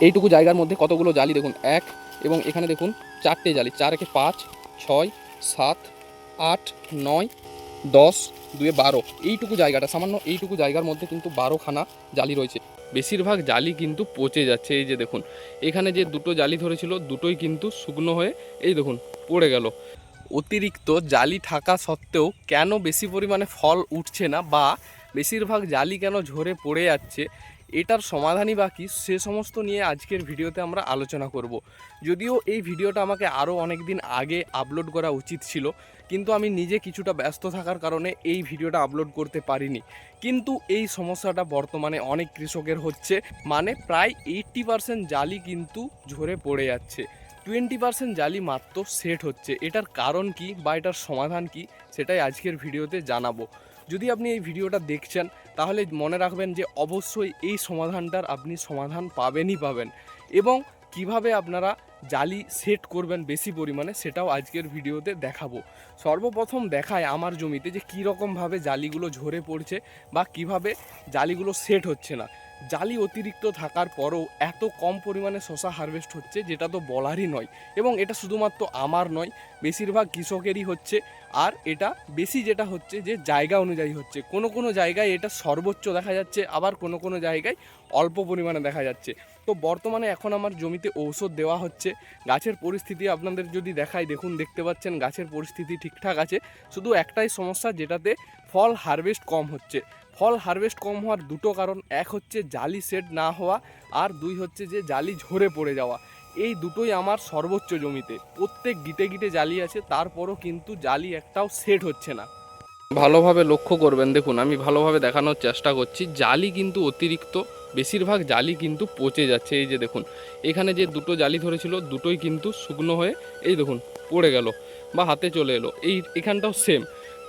এইটুকু জায়গার মধ্যে কতগুলো জালি দেখুন? এক এবং এখানে দেখুন চারটে জালি। চার একে পাঁচ, ছয়, সাত, আট, নয়, দশ, দুয়ে বারো। এইটুকু জায়গাটা, সামান্য এইটুকু জায়গার মধ্যে কিন্তু বারোখানা জালি রয়েছে। বেশিরভাগ জালি কিন্তু পচে যাচ্ছে, এই যে দেখুন। এখানে যে দুটো জালি ধরেছিল, দুটোই কিন্তু শুকনো হয়ে, এই দেখুন, পড়ে গেল। অতিরিক্ত জালি থাকা সত্ত্বেও কেন বেশি পরিমাণে ফল উঠছে না বা বেশিরভাগ জালি কেন ঝরে পড়ে যাচ্ছে? এটার সমাধানই বাকি। সে সমস্ত নিয়ে আজকের ভিডিওতে আমরা আলোচনা করব। যদিও এই ভিডিওটা আমাকে আরও অনেক দিন আগে আপলোড করা উচিত ছিল, কিন্তু আমি নিজে কিছুটা ব্যস্ত থাকার কারণে এই ভিডিওটা আপলোড করতে পারিনি। কিন্তু এই সমস্যাটা বর্তমানে অনেক কৃষকের হচ্ছে মানে প্রায় এইট্টি পারসেন্ট জালি কিন্তু ঝরে পড়ে যাচ্ছে। টোয়েন্টি পার্সেন্ট জালি মাত্র সেট হচ্ছে। এটার কারণ কি বা এটার সমাধান কি, সেটাই আজকের ভিডিওতে জানাব। যদি আপনি এই ভিডিওটা দেখছেন, তাহলে মনে রাখবেন যে অবশ্যই এই সমাধানটার আপনি সমাধান পাবেনই পাবেন এবং কীভাবে আপনারা জালি সেট করবেন বেশি পরিমাণে সেটাও আজকের ভিডিওতে দেখাবো। সর্বপ্রথম দেখায় আমার জমিতে যে কীরকমভাবে জালিগুলো ঝরে পড়ছে বা কীভাবে জালিগুলো সেট হচ্ছে না। জালি অতিরিক্ত থাকার পরও এত কম পরিমাণে শশা হারভেস্ট হচ্ছে যেটা তো বলারই নয় এবং এটা শুধুমাত্র আমার নয়, বেশিরভাগ কৃষকেরই হচ্ছে। আর এটা বেশি যেটা হচ্ছে যে জায়গা অনুযায়ী হচ্ছে। কোনো কোনো জায়গায় এটা সর্বোচ্চ দেখা যাচ্ছে, আবার কোনো কোনো জায়গায় অল্প পরিমাণে দেখা যাচ্ছে। তো বর্তমানে এখন আমার জমিতে ঔষধ দেওয়া হচ্ছে। গাছের পরিস্থিতি আপনাদের যদি দেখাই, দেখুন, দেখতে পাচ্ছেন গাছের পরিস্থিতি ঠিকঠাক আছে। শুধু একটাই সমস্যা যেটাতে ফল হারভেস্ট কম হচ্ছে। ফল হারভেস্ট কম হওয়ার দুটো কারণ, এক হচ্ছে জালি সেট না হওয়া আর দুই হচ্ছে যে জালি ঝরে পড়ে যাওয়া। এই দুটোই আমার সর্বোচ্চ জমিতে। প্রত্যেক গিটে গিটে জালি আছে, তারপরও কিন্তু জালি একটাও সেট হচ্ছে না। ভালোভাবে লক্ষ্য করবেন, দেখুন, আমি ভালোভাবে দেখানোর চেষ্টা করছি। জালি কিন্তু অতিরিক্ত, বেশিরভাগ জালি কিন্তু পচে যাচ্ছে। এই যে দেখুন, এখানে যে দুটো জালি ধরেছিল, দুটোই কিন্তু শুকনো হয়ে, এই দেখুন, পড়ে গেল বা হাতে চলে এলো। এই এখানটাও সেম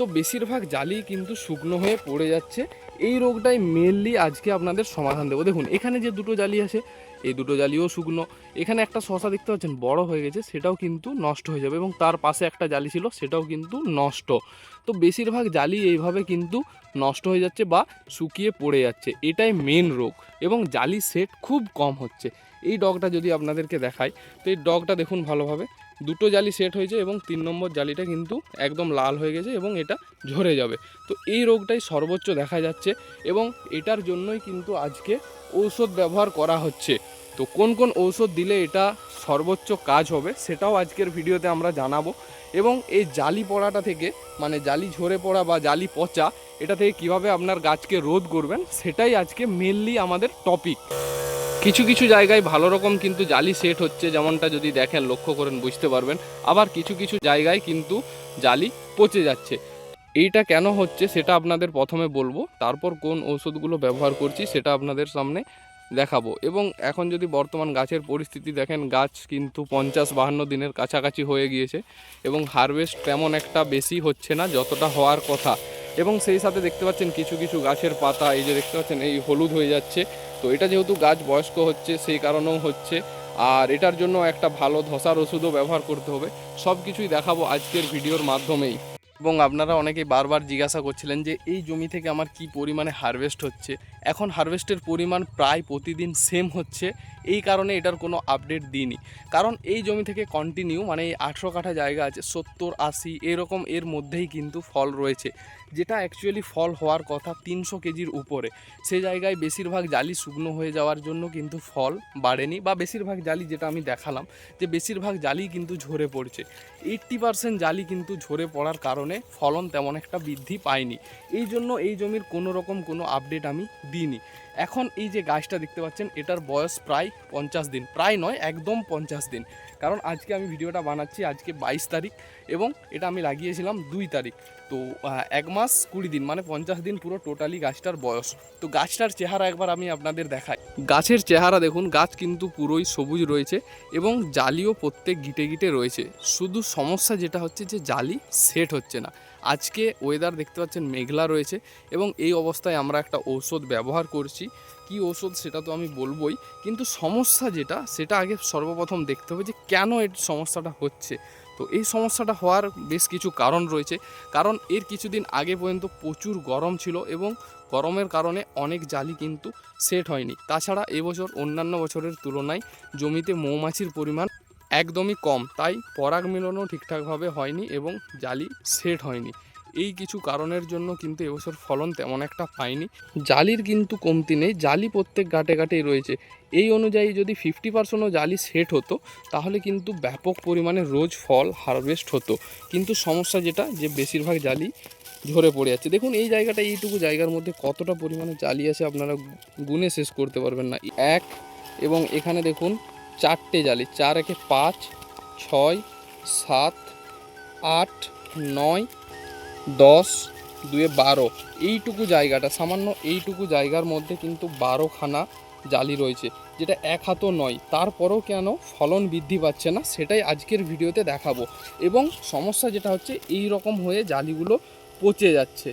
তো বেশিরভাগ জালি কিন্তু শুকনো হয়ে পড়ে যাচ্ছে। এই রোগটাই মেনলি আজকে আপনাদের সমাধান দেবো। দেখুন, এখানে যে দুটো জালি আছে, এই দুটো জালিও শুকনো। এখানে একটা শশা দেখতে পাচ্ছেন, বড় হয়ে গেছে, সেটাও কিন্তু নষ্ট হয়ে যাবে এবং তার পাশে একটা জালি ছিল, সেটাও কিন্তু নষ্ট। তো বেশিরভাগ জালি এইভাবে কিন্তু নষ্ট হয়ে যাচ্ছে বা শুকিয়ে পড়ে যাচ্ছে। এটাই মেন রোগ এবং জালি সেট খুব কম হচ্ছে। এই ডগটা যদি আপনাদেরকে দেখাই, তো এই ডগটা দেখুন ভালোভাবে, দুটো জালি সেট হয়েছে এবং তিন নম্বর জালিটা কিন্তু একদম লাল হয়ে গেছে এবং এটা ঝরে যাবে। তো এই রোগটাই সর্বোচ্চ দেখা যাচ্ছে এবং এটার জন্যই কিন্তু আজকে ঔষধ ব্যবহার করা হচ্ছে। তো কোন কোন ঔষধ দিলে এটা সর্বোচ্চ কাজ হবে সেটাও আজকের ভিডিওতে আমরা জানাব এবং এই জালি পড়াটা থেকে মানে জালি ঝরে পড়া বা জালি পচা, এটা থেকে কীভাবে আপনার গাছকে রোধ করবেন, সেটাই আজকে মেনলি আমাদের টপিক কিছু কিছু জায়গায় ভালো রকম কিন্তু জালি সেট হচ্ছে, যেমনটা যদি দেখেন, লক্ষ্য করেন, বুঝতে পারবেন। আবার কিছু কিছু জায়গায় কিন্তু জালি পচে যাচ্ছে। এইটা কেন হচ্ছে সেটা আপনাদের প্রথমে বলব, তারপর কোন ওষুধগুলো ব্যবহার করছি সেটা আপনাদের সামনে দেখাবো। এবং এখন যদি বর্তমান গাছের পরিস্থিতি দেখেন, গাছ কিন্তু পঞ্চাশ বাহান্ন দিনের কাছাকাছি হয়ে গিয়েছে এবং হারভেস্ট তেমন একটা বেশি হচ্ছে না, যতটা হওয়ার কথা। এবং সেই সাথে দেখতে পাচ্ছেন, কিছু কিছু গাছের পাতা, এই যে দেখতে পাচ্ছেন, এই হলুদ হয়ে যাচ্ছে। তো এটা যেহেতু গাছ বয়স্ক হচ্ছে, সেই কারণেও হচ্ছে। আর এটার জন্য একটা ভালো ধসার ওষুধও ব্যবহার করতে হবে। সব কিছুই দেখাবো আজকের ভিডিওর মাধ্যমেই। এবং আপনারা অনেকেই বারবার জিজ্ঞাসা করছিলেন যে, এই জমি থেকে আমার কি পরিমাণে হারভেস্ট হচ্ছে? এখন হারভেস্টের পরিমাণ প্রায় প্রতিদিন সেম হচ্ছে। এই কারণে এটার কোনো আপডেট দিইনি। কারণ এই জমি থেকে কন্টিনিউ মানে এই আঠেরো কাঠা জায়গা আছে, সত্তর, আশি, এরকম এর মধ্যেই কিন্তু ফল রয়েছে। যেটা অ্যাকচুয়ালি ফল হওয়ার কথা তিনশো কেজির উপরে। সে জায়গায় বেশিরভাগ জালি শুকনো হয়ে যাওয়ার জন্য কিন্তু ফল বাড়েনি বা বেশিরভাগ জালি যেটা আমি দেখালাম, যে বেশিরভাগ জালি কিন্তু ঝরে পড়ছে। এইট্টি পার্সেন্ট জালি কিন্তু ঝরে পড়ার কারণে ফলন তেমন একটা বৃদ্ধি পায়নি। এই জন্য এই জমির কোনো রকম কোনো আপডেট আমি দিইনি এখন এই যে গাছটা দেখতে পাচ্ছেন, এটার বয়স প্রায় পঞ্চাশ দিন। প্রায় নয়, একদম পঞ্চাশ দিন। কারণ আজকে আমি ভিডিওটা বানাচ্ছি, আজকে বাইশ তারিখ এবং এটা আমি লাগিয়েছিলাম দুই তারিখ। তো এক মাস কুড়ি দিন মানে পঞ্চাশ দিন পুরো টোটালি গাছটার বয়স। তো গাছটার চেহারা একবার আমি আপনাদের দেখাই। গাছের চেহারা দেখুন, গাছ কিন্তু পুরোই সবুজ রয়েছে এবং জালিও প্রত্যেক গিটে গিটে রয়েছে। শুধু সমস্যা যেটা হচ্ছে যে জালি সেট হচ্ছে না। আজকে ওয়েদার দেখতে পাচ্ছেন মেঘলা রয়েছে এবং এই অবস্থায় আমরা একটা ঔষধ ব্যবহার করছি। কি ঔষধ সেটা তো আমি বলবোই, কিন্তু সমস্যা যেটা, সেটা আগে সর্বপ্রথম দেখতে হবে যে কেন এর সমস্যাটা হচ্ছে। তো এই সমস্যাটা হওয়ার বেশ কিছু কারণ রয়েছে। কারণ এর কিছুদিন আগে পর্যন্ত প্রচুর গরম ছিল এবং গরমের কারণে অনেক জালি কিন্তু সেট হয়নি। তাছাড়া এবছর অন্যান্য বছরের তুলনায় জমিতে মৌমাছির পরিমাণ একদমই কম। তাই পরাগ মিলনও ঠিকঠাকভাবে হয়নি এবং জালি সেট হয়নি। এই কিছু কারণের জন্য কিন্তু এবছর ফলন তেমন একটা পাইনি। জালির কিন্তু কমতি নেই। জালি প্রত্যেক গাটে গাটেই রয়েছে। এই অনুযায়ী যদি ফিফটি পার্সেন্টও জালি সেট হতো, তাহলে কিন্তু ব্যাপক পরিমাণে রোজ ফল হারভেস্ট হতো। কিন্তু সমস্যা যেটা, যে বেশিরভাগ জালি ঝরে পড়ে যাচ্ছে। দেখুন, এই জায়গাটা, এইটুকু জায়গার মধ্যে কতটা পরিমাণে জালি আছে আপনারা গুনে শেষ করতে পারবেন না। এক এবং এখানে দেখুন চারটে জালি, চার একে পাঁচ, ছয়, সাত, আট, নয়, দশ, দুয়ে বারো। এইটুকু জায়গাটা, সামান্য এইটুকু জায়গার মধ্যে কিন্তু বারোখানা জালি রয়েছে, যেটা এক হাতও নয়। তারপরেও কেন ফলন বৃদ্ধি পাচ্ছে না, সেটাই আজকের ভিডিওতে দেখাবো। এবং সমস্যা যেটা হচ্ছে, এই রকম হয়ে জালিগুলো পচে যাচ্ছে।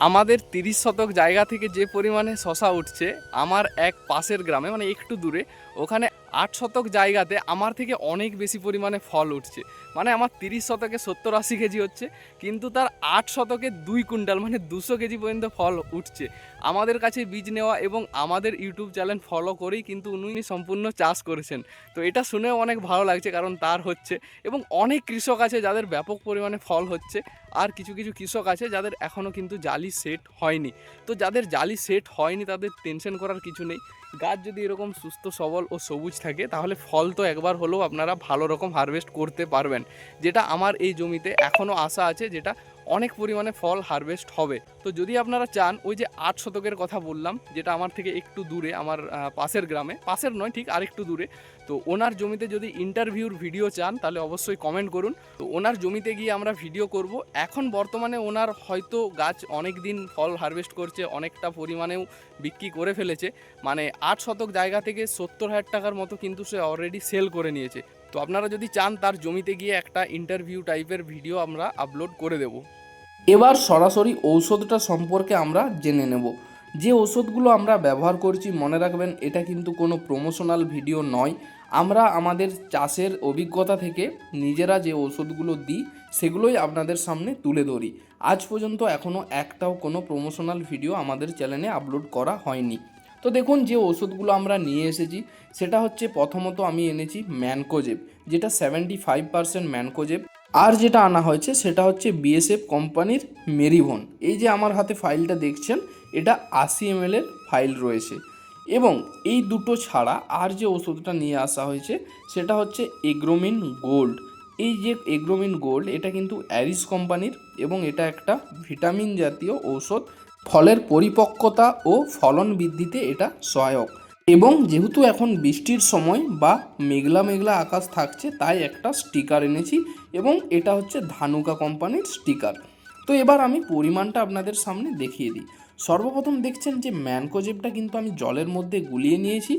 আমাদের তিরিশ শতক জায়গা থেকে যে পরিমাণে শশা উঠছে, আমার এক পাশের গ্রামে মানে একটু দূরে, ওখানে আট শতক জায়গাতে আমার থেকে অনেক বেশি পরিমাণে ফল উঠছে। মানে আমার তিরিশ শতকে সত্তর আশি কেজি হচ্ছে, কিন্তু তার আট শতকে দুই কুইন্টাল মানে দুশো কেজি পর্যন্ত ফল উঠছে। আমাদের কাছে বীজ নেওয়া এবং আমাদের ইউটিউব চ্যানেল ফলো করেই কিন্তু উনি সম্পূর্ণ চাষ করেছেন। তো এটা শুনেও অনেক ভালো লাগছে, কারণ তার হচ্ছে এবং অনেক কৃষক আছে যাদের ব্যাপক পরিমাণে ফল হচ্ছে। আর কিছু কিছু কৃষক আছে যাদের এখনও কিন্তু জালি সেট হয়নি। তো যাদের জালি সেট হয়নি তাদের টেনশন করার কিছু নেই। গাছ যদি এরকম সুস্থ, সবল ও সবুজ থাকে তাহলে ফল তো একবার হলেও আপনারা ভালো রকম হারভেস্ট করতে পারবেন। যেটা আমার এই জমিতে এখনও আশা আছে যেটা অনেক পরিমাণে ফল হারভেস্ট হবে। তো যদি আপনারা চান, ওই যে আট শতকের কথা বললাম, যেটা আমার থেকে একটু দূরে, আমার পাশের গ্রামে, পাশের নয়, ঠিক আরেকটু দূরে, তো ওনার জমিতে যদি ইন্টারভিউর ভিডিও চান, তাহলে অবশ্যই কমেন্ট করুন। তো ওনার জমিতে গিয়ে আমরা ভিডিও করব। এখন বর্তমানে ওনার হয়তো গাছ অনেক দিন ফল হারভেস্ট করছে, অনেকটা পরিমাণেও বিক্রি করে ফেলেছে। মানে আট শতক জায়গা থেকে সত্তর হাজার টাকার মতো কিন্তু সে অলরেডি সেল করে নিয়েছে। তো আপনারা যদি চান, তার জমিতে গিয়ে একটা ইন্টারভিউ টাইপের ভিডিও আমরা আপলোড করে দেব। এবার সরাসরি ঔষধটা সম্পর্কে আমরা জেনে নেব। যে ওষুধগুলো আমরা ব্যবহার করছি, মনে রাখবেন, এটা কিন্তু কোনো প্রমোশনাল ভিডিও নয়। আমরা আমাদের চাষের অভিজ্ঞতা থেকে নিজেরা যে ওষুধগুলো দিই, সেগুলোই আপনাদের সামনে তুলে ধরি। আজ পর্যন্ত এখনও একটাও কোনো প্রমোশনাল ভিডিও আমাদের চ্যানেলে আপলোড করা হয়নি। তো দেখুন, যে ওষুধগুলো আমরা নিয়ে এসেছি, সেটা হচ্ছে প্রথমত আমি এনেছি ম্যানকোজেব, যেটা সেভেন্টি ফাইভ পার্সেন্ট ম্যানকোজেব। আর যেটা আনা হয়েছে সেটা হচ্ছে বিএসএফ কোম্পানির মেরিভন। এই যে আমার হাতে ফাইলটা দেখছেন, এটা আশি এম এর ফাইল রয়েছে। এবং এই দুটো ছাড়া আর যে ওষুধটা নিয়ে আসা হয়েছে, সেটা হচ্ছে এগ্রোমিন গোল্ড। এই যে এগ্রোমিন গোল্ড, এটা কিন্তু অ্যারিস কোম্পানির এবং এটা একটা ভিটামিন জাতীয় ঔষধ। ফলের পরিপক্কতা ও ফলন বৃদ্ধিতে এটা সহায়ক। এবং যেহেতু এখন বৃষ্টির সময় বা মেঘলা মেঘলা আকাশ থাকছে, তাই একটা স্টিকার এনেছি এবং এটা হচ্ছে ধানুকা কোম্পানির স্টিকার তো এবার আমি পরিমাণটা আপনাদের সামনে দেখিয়ে দিই। সর্বপ্রথম দেখছেন যে ম্যানকোজেবটা কিন্তু আমি জলের মধ্যে গুলিয়ে নিয়েছি।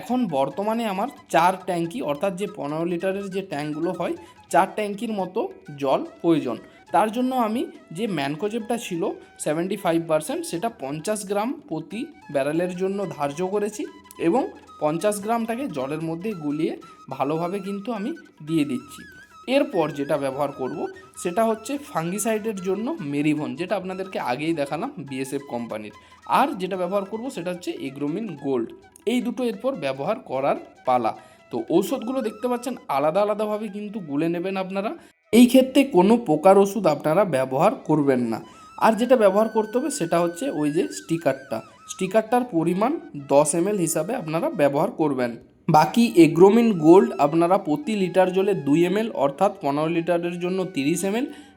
এখন বর্তমানে আমার চার ট্যাঙ্কি, অর্থাৎ যে পনেরো লিটারের যে ট্যাঙ্কগুলো হয়, চার ট্যাঙ্কির মতো জল প্রয়োজন। তার জন্য আমি যে ম্যানকোজেবটা ছিল সেভেন্টি ফাইভ পার্সেন্ট, সেটা পঞ্চাশ গ্রাম প্রতি ব্যারেলের জন্য ধার্য করেছি এবং পঞ্চাশ গ্রামটাকে জলের মধ্যে গুলিয়ে ভালোভাবে কিন্তু আমি দিয়ে দিচ্ছি। এরপর যেটা ব্যবহার করব, সেটা হচ্ছে ফাঙ্গিসাইডের জন্য মেরিভন, যেটা আপনাদেরকে আগেই দেখালাম বিএসএফ কোম্পানির। আর যেটা ব্যবহার করব, সেটা হচ্ছে এগ্রোমিন গোল্ড। এই দুটো এরপর ব্যবহার করার পালা। তো ঔষধগুলো দেখতে পাচ্ছেন, আলাদা আলাদাভাবে কিন্তু গুলে নেবেন আপনারা। এই ক্ষেত্রে কোনো পোকার ওষুধ আপনারা ব্যবহার করবেন না। আর যেটা ব্যবহার করতে হবে, সেটা হচ্ছে ওই যে স্টিকারটা। স্টিকারটার পরিমাণ দশ এম হিসাবে আপনারা ব্যবহার করবেন। বাকি এগ্রোমিন গোল্ড আপনারা প্রতি লিটার জলে দুই এম অর্থাৎ পনেরো লিটারের জন্য তিরিশ এম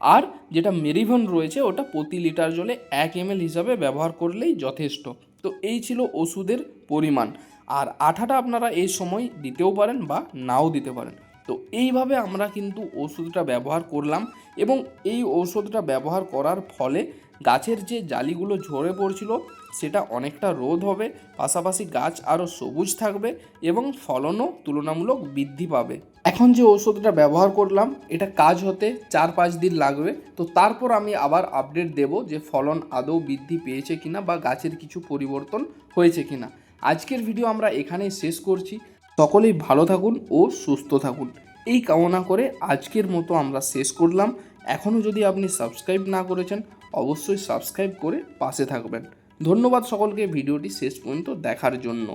আর যেটা মেরিভন রয়েছে ওটা প্রতি লিটার জলে এক এম হিসাবে ব্যবহার করলেই যথেষ্ট। তো এই ছিল ওষুধের পরিমাণ। আর আঠাটা আপনারা এই সময় দিতেও পারেন বা নাও দিতে পারেন। তো এইভাবে আমরা কিন্তু ওষুধটা ব্যবহার করলাম এবং এই ঔষধটা ব্যবহার করার ফলে গাছের যে জালিগুলো ঝরে পড়ছিল সেটা অনেকটা রোধ হবে, পাশাপাশি গাছ আরও সবুজ থাকবে এবং ফলনও তুলনামূলক বৃদ্ধি পাবে। এখন যে ওষুধটা ব্যবহার করলাম, এটা কাজ হতে চার পাঁচ দিন লাগবে। তো তারপর আমি আবার আপডেট দেব যে ফলন আদৌ বৃদ্ধি পেয়েছে কিনা বা গাছের কিছু পরিবর্তন হয়েছে কিনা। আজকের ভিডিও আমরা এখানেই শেষ করছি। সকলেই ভালো থাকুন ও সুস্থ থাকুন। এই কামনা করে আজকের মতো আমরা শেষ করলাম। এখনও যদি আপনি সাবস্ক্রাইব না করেছেন, অবশ্যই সাবস্ক্রাইব করে পাশে থাকবেন। ধন্যবাদ সকলকে ভিডিওটি শেষ পর্যন্ত দেখার জন্য।